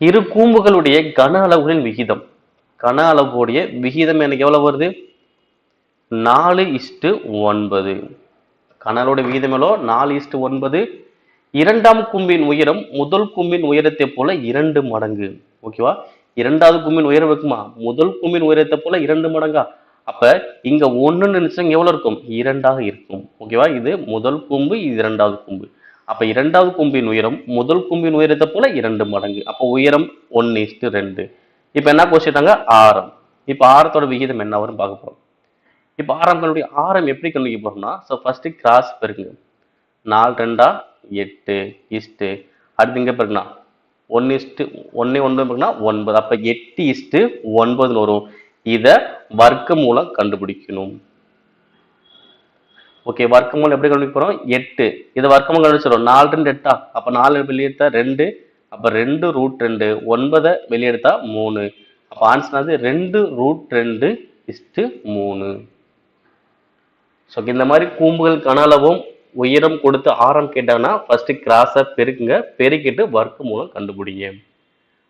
இரு கூம்புகளுடைய கன அளவுகளின் விகிதம். கன அளவுடைய விகிதம் எனக்கு எவ்வளோ வருது? நாலு இஷ்டு ஒன்பது. கன அளவுடைய விகிதம் எவ்வளோ? நாலு இஷ்டு ஒன்பது. இரண்டாம் கும்பின் உயரம் முதல் கும்பின் உயரத்தை போல இரண்டு மடங்கு. ஓகேவா? இரண்டாவது கும்பின் உயரம் இருக்குமா? முதல் கும்பின் உயரத்தை போல இரண்டு மடங்கா. அப்ப இங்க ஒன்றுன்னு நினைச்சா எவ்வளோ எவ்வளவு இருக்கும்? இரண்டாக இருக்கும். ஓகேவா? இது முதல் கும்பு இது இரண்டாவது கும்பு. அப்ப இரண்டாவது கும்பின் உயரம் முதல் கும்பின் உயரத்தை போல இரண்டு மடங்கு. அப்ப உயரம் ஒன்னு இஸ்டு ரெண்டு. இப்ப என்ன கொஸ்டிட்டாங்க ஆரம். இப்ப ஆரத்தோட விகிதம் என்ன வரும் பார்க்க போறோம். இப்ப ஆரம்களுடைய ஆரம் எப்படி கண்டுபிடிக்க போறோம்னா ஸோ ஃபர்ஸ்ட் கிராஸ் பெருங்க நாலு ரெண்டா? எட்டு இஸ்ட்டு அடுத்து இங்க பெருங்கண்ணா ஒன்னு இஸ்ட்டு ஒன்னே ஒன்பது பெருக்குனா ஒன்பது. அப்ப எட்டு இஸ்ட்டு ஒன்பதுன்னு வரும். இத வர்க்க மூலம் கண்டுபிடிக்கணும். ஓகே வர்க்க மூலம் எப்படி கண்டுபிடிக்க போகிறோம் எட்டு. இதை வர்க்கமும் கண்டுபிடிச்சிடும் நாலு ரெண்டு எட்டா? அப்போ நாலு வெளியெடுத்தா ரெண்டு. அப்போ ரெண்டு ரூட் ரெண்டு. ஒன்பதை வெளியெடுத்தா மூணு. அப்போ ஆன்சர் வந்து ரெண்டு ரூட் ரெண்டு இஸ்ட்டு மூணு. ஸோ இந்த மாதிரி கூம்புகள் கனளவும் உயரம் கொடுத்து ஆரம் கேட்டாங்கன்னா ஃபஸ்ட்டு கிராஸை பெருக்குங்க. பெருக்கிட்டு வர்க்க மூலம் கண்டுபிடிங்க.